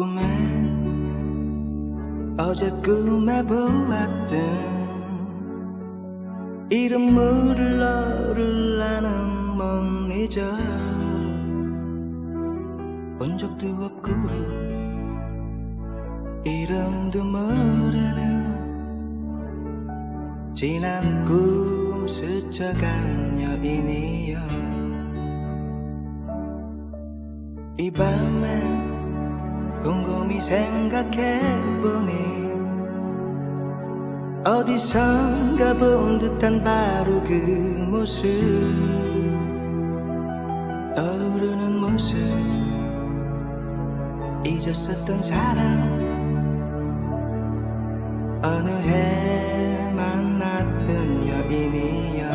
꿈에 어제 꿈에 보았던 이름 물을 너를 나는 못 잊어 본 적도 없고 이름도 모르는 지난 꿈 스쳐간 여인이여. 이 밤에 곰곰이 생각해보니 어디선가 본 듯한 바로 그 모습. 떠오르는 모습. 잊었었던 사람 어느 해 만났던 여인이여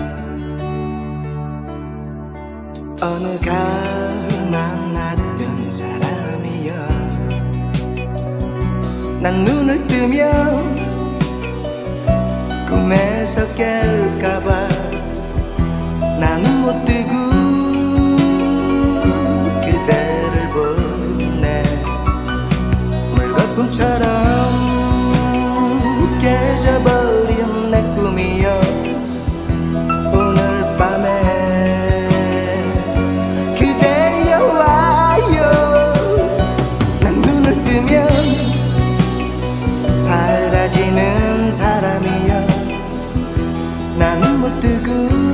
어느 가 난 눈을 뜨면 꿈에서 깰까봐 나는 못 뜨고 그대를 보네 물거품처럼 난 못 뜨고